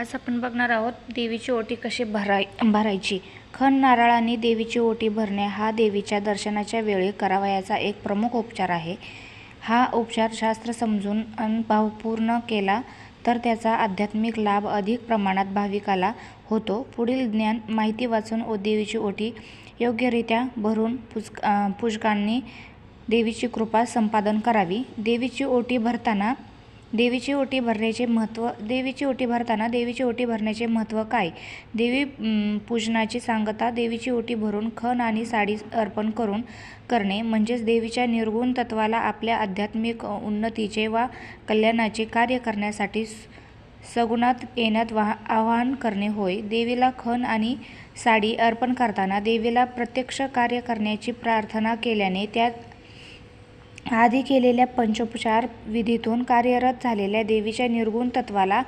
आज आपण बघणार आहोत देवीची ओटी कशी भराय भरायची. खण नारळाने देवीची ओटी भरणे हा देवीच्या दर्शनाच्या वेळी करावयाचा एक प्रमुख उपचार आहे. हा उपचार शास्त्र समजून अन भावपूर्ण केला तर त्याचा आध्यात्मिक लाभ अधिक प्रमाणात भाविकाला होतो. पुढील ज्ञान माहिती वाचून ओ देवीची ओटी योग्यरित्या भरून पूज अं, पूजकांनी देवीची कृपा संपादन करावी. देवीची ओटी भरताना देवीची ओटी भरण्याचे महत्त्व देवीची ओटी भरताना देवीची ओटी भरण्याचे महत्त्व काय? देवी पूजनाची सांगता देवीची ओटी भरून खण आणि साडी अर्पण करून करणे म्हणजेच देवीच्या निर्गुण तत्वाला आपल्या आध्यात्मिक उन्नतीचे वा कल्याणाचे कार्य करण्यासाठी स- सगुणात येण्यात वा आवाहन करणे होय. देवीला खण आणि साडी अर्पण करताना देवीला प्रत्यक्ष कार्य करण्याची प्रार्थना केल्याने त्या आधी केलेल्या पंचोपचार विधीतून कार्यरत झालेल्या देवीच्या निर्गुण तत्वाला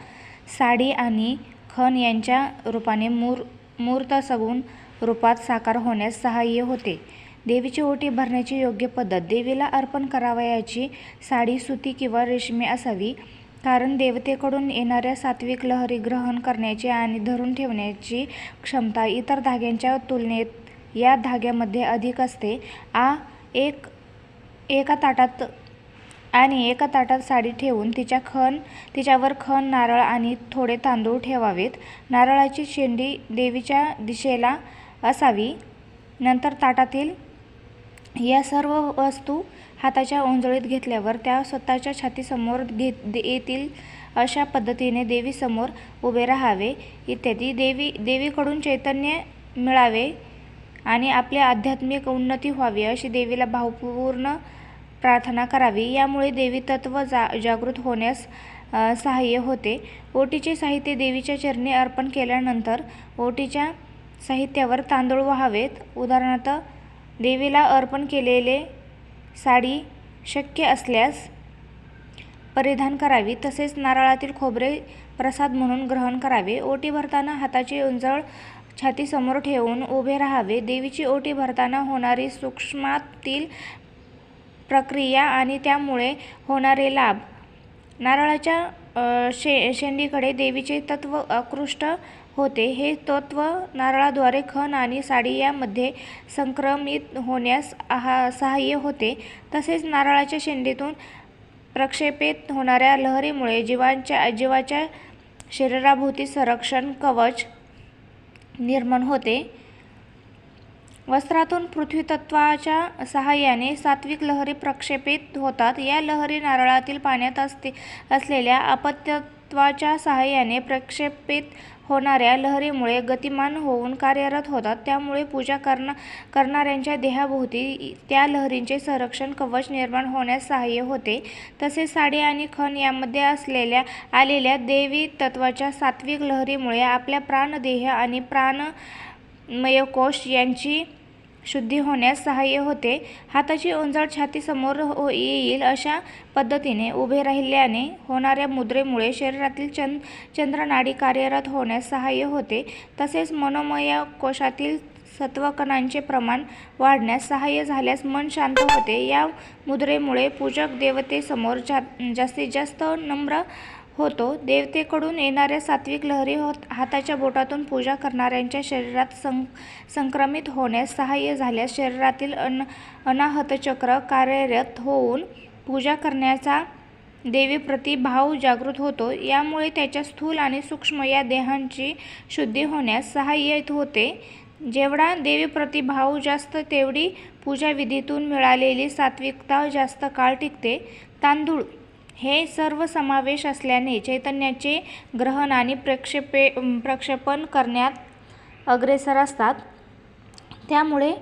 साडी आणि खण यांच्या रूपाने मूर मूर्त सगुण रूपात साकार होण्यास सहाय्य होते. देवीची ओटी भरण्याची योग्य पद्धत देवीला अर्पण करावयाची साडी सुती किंवा रेशमी असावी कारण देवतेकडून येणाऱ्या सात्विक लहरी ग्रहण करण्याची आणि धरून ठेवण्याची क्षमता इतर धाग्यांच्या तुलनेत या धाग्यामध्ये अधिक असते. आ एक एका ताटात आणि एका ताटात साडी ठेवून तिच्या खण तिच्यावर खण नारळ आणि थोडे तांदूळ ठेवावेत. नारळाची शेंडी देवीच्या दिशेला असावी. नंतर ताटातील या सर्व वस्तू हाताच्या ओंजळीत घेतल्यावर त्या स्वतःच्या छातीसमोर घेत दे- येतील अशा पद्धतीने देवीसमोर उभे राहावे. इत्यादी देवी देवीकडून चैतन्य मिळावे. आणि आपली आध्यात्मिक उन्नती व्हावी अशी देवीला भावपूर्ण प्रार्थना करावी. यामुळे देवी तत्व जा जागृत होण्यास सहाय्य होते. ओटीचे साहित्य देवीच्या चरणी अर्पण केल्यानंतर ओटीच्या साहित्यावर तांदूळ व्हावेत. उदाहरणार्थ देवीला अर्पण केलेले साडी शक्य असल्यास परिधान करावी. तसेच नारळातील खोबरे प्रसाद म्हणून ग्रहण करावे. ओटी भरताना हाताची उंजळ छातीसमोर ठेवून उभे राहावे. देवीची ओटी भरताना होणारी सूक्ष्मातील प्रक्रिया आणि त्यामुळे होणारे लाभ. नारळाच्या शे शेंडीकडे देवीचे तत्व आकृष्ट होते. हे तत्व नारळाद्वारे खण आणि साडी यामध्ये संक्रमित होण्यास आहा सहाय्य होते. तसेच नारळाच्या शेंडीतून प्रक्षेपित होणाऱ्या लहरीमुळे जीवांच्या जीवाच्या शरीराभोवती संरक्षण कवच निर्माण होते. वस्त्रातून पृथ्वीतत्वाच्या सहाय्याने सात्विक लहरी प्रक्षेपित होतात. या लहरी नारळातील पाण्यात असते असलेल्या अपत्यत्वाच्या सहाय्याने प्रक्षेपित होणाऱ्या लहरीमुळे गतिमान होऊन कार्यरत होतात. त्यामुळे पूजा करणा करणाऱ्यांच्या देहाभोवती त्या लहरींचे संरक्षण कवच निर्माण होण्यास सहाय्य होते. तसेच साडी आणि खण यामध्ये असलेल्या आलेल्या देवी तत्वाच्या सात्विक लहरीमुळे आपल्या प्राणदेह आणि प्राण मयकोश यांची शुद्धी होण्यास सहाय्य होते. हाताची ओंजळ छातीसमोर हो येईल अशा पद्धतीने उभे राहिल्याने होणाऱ्या मुद्रेमुळे शरीरातील चंद चंद्रनाडी कार्यरत होण्यास सहाय्य होते. तसेच मनोमय कोशातील सत्वकणांचे प्रमाण वाढण्यास सहाय्य झाल्यास मन शांत होते. या मुद्रेमुळे पूजक देवतेसमोर जा जास्तीत जास्त नम्र होतो. देवतेकडून येणाऱ्या सात्विक लहरी होत हाताच्या बोटातून पूजा करणाऱ्यांच्या शरीरात सं संक्रमित होण्यास सहाय्य झाल्यास शरीरातील अन अनाहतचक्र कार्यरत होऊन पूजा करण्याचा देवीप्रती भाव जागृत होतो. यामुळे त्याच्या स्थूल आणि सूक्ष्म या देहांची शुद्धी होण्यास सहाय्य होते. जेवढा देवीप्रती भाव जास्त तेवढी पूजाविधीतून मिळालेली सात्विकता जास्त काळ टिकते. तांदूळ हे सर्व समावेश असल्याने चैतन्याचे ग्रहण आणि प्रक्षेपे प्रक्षेपण करण्यात अग्रेसर असतात. त्यामुळे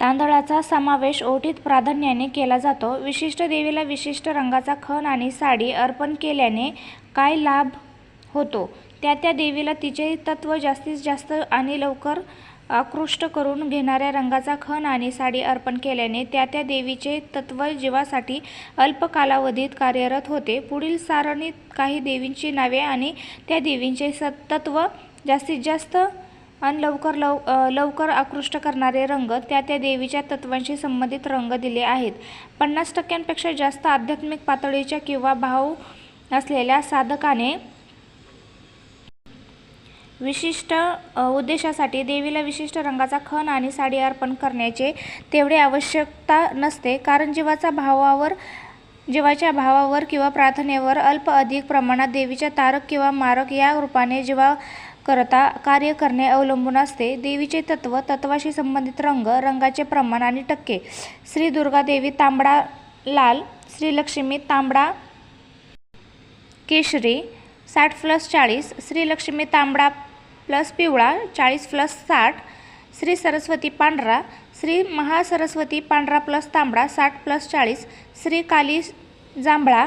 तांदळाचा समावेश ओटीत प्राधान्याने केला जातो. विशिष्ट देवीला विशिष्ट रंगाचा खण आणि साडी अर्पण केल्याने काय लाभ होतो? त्या त्या देवीला तिचे तत्व जास्तीत जास्त आणि लवकर आकृष्ट करून घेणाऱ्या रंगाचा खण आणि साडी अर्पण केल्याने त्या त्या देवीचे तत्व जीवासाठी अल्प कालावधीत कार्यरत होते. पुढील सारणीत काही देवींची नावे आणि त्या देवींचे सत तत्व जास्तीत जास्त आणि लवकर लव लवकर आकृष्ट करणारे रंग त्या त्या देवीच्या तत्वांशी संबंधित रंग दिले आहेत. पन्नास टक्क्यांपेक्षा जास्त आध्यात्मिक पातळीच्या किंवा भाव असलेल्या साधकाने विशिष्ट उद्देशासाठी देवीला विशिष्ट रंगाचा खण आणि साडी अर्पण करण्याचे तेवढे आवश्यकता नसते. कारण जीवाचा भावावर जीवाच्या भावावर किंवा प्रार्थनेवर अल्प अधिक प्रमाणात देवीच्या तारक किंवा मारक या रूपाने जीवा करता कार्य करणे अवलंबून असते. देवीचे तत्व तत्वाशी संबंधित रंग रंगाचे प्रमाण आणि टक्के. श्री दुर्गा देवी तांबडा लाल श्रीलक्ष्मी तांबडा केशरी साठ प्लस चाळीस श्रीलक्ष्मी तांबडा प्लस पिवळा चाळीस प्लस साठ श्री सरस्वती पांढरा श्री महासरस्वती पांढरा प्लस तांबडा साठ प्लस चाळीस श्री काली जांभळा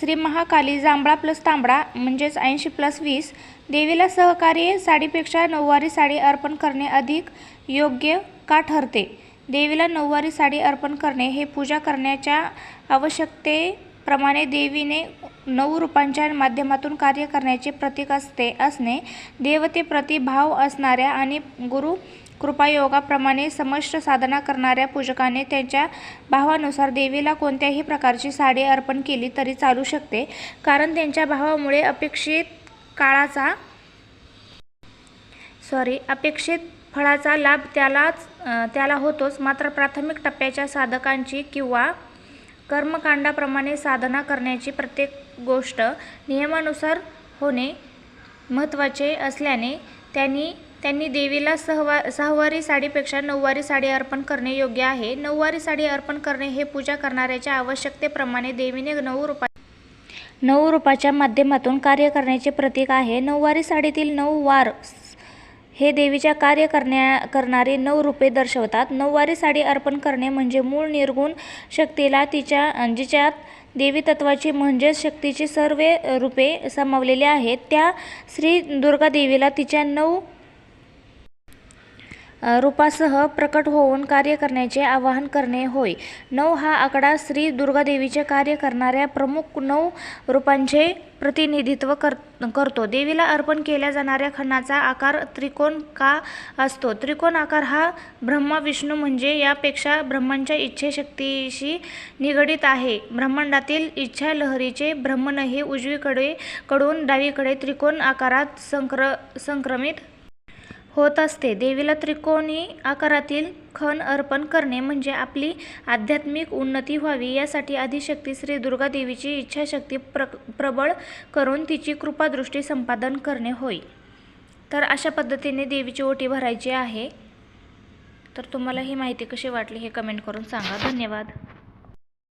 श्री महाकाली जांभळा प्लस तांबडा म्हणजेच ऐंशी प्लस वीस देवीला सहकार्य साडीपेक्षा नऊवारी साडी अर्पण करणे अधिक योग्य का ठरते? देवीला नऊवारी साडी अर्पण करणे हे पूजा करण्याच्या आवश्यकतेप्रमाणे देवीने नऊ रूपांच्या माध्यमातून कार्य करण्याचे प्रतीक असते असणे देवतेप्रती भाव असणाऱ्या आणि गुरु कृपायोगाप्रमाणे समष्ट साधना करणाऱ्या पूजकाने त्यांच्या भावानुसार देवीला कोणत्याही प्रकारची साडी अर्पण केली तरी चालू शकते कारण त्यांच्या भावामुळे अपेक्षित काळाचा सॉरी अपेक्षित फळाचा लाभ त्यालाच त्याला होतोच. मात्र प्राथमिक टप्प्याच्या साधकांची किंवा कर्मकांडाप्रमाणे साधना करण्याची प्रत्येक गोष्ट नियमानुसार होणे महत्त्वाचे असल्याने त्यांनी त्यांनी देवीला सहवा सहावारी साडीपेक्षा नऊवारी साडी अर्पण करणे योग्य आहे. नऊवारी साडी अर्पण करणे हे पूजा करणाऱ्याच्या आवश्यकतेप्रमाणे देवीने नऊ रूपा नऊ रूपाच्या माध्यमातून कार्य करण्याचे प्रतीक आहे. नऊवारी साडीतील नऊ वार हे देवीच्या कार्य करण्या करणारे नऊ रूपे दर्शवतात. नऊवारी साडी अर्पण करणे म्हणजे मूळ निर्गुण शक्तीला तिच्या जिच्यात देवी तत्वाची म्हणजेच शक्तीची सर्व रूपे सामावलेली आहेत. त्या श्री दुर्गा देवीला तिच्या नऊ रूपासह प्रकट होऊन कार्य करण्याचे आवाहन करणे होय. नऊ हा आकडा श्री दुर्गादेवीचे कार्य करणाऱ्या प्रमुख नऊ रूपांचे प्रतिनिधित्व कर करतो. देवीला अर्पण केल्या जाणाऱ्या खणाचा आकार त्रिकोण का असतो? त्रिकोण आकार हा ब्रह्मा विष्णू म्हणजे यापेक्षा ब्रह्मांच्या इच्छेशक्तीशी निगडीत आहे. ब्रह्मांडातील इच्छा लहरीचे ब्रह्मन हे उजवीकडे कडून डावीकडे त्रिकोण आकारात संक्र संक्रमित होत असते. देवीला त्रिकोणी आकारातील खण अर्पण करणे म्हणजे आपली आध्यात्मिक उन्नती व्हावी. यासाठी आदिशक्ती श्री दुर्गा देवीची इच्छाशक्ती प्र प्रबळ करून तिची कृपादृष्टी संपादन करणे होय. तर अशा पद्धतीने देवीची ओटी भरायची आहे. तर तुम्हाला ही माहिती कशी वाटली हे कमेंट करून सांगा. धन्यवाद.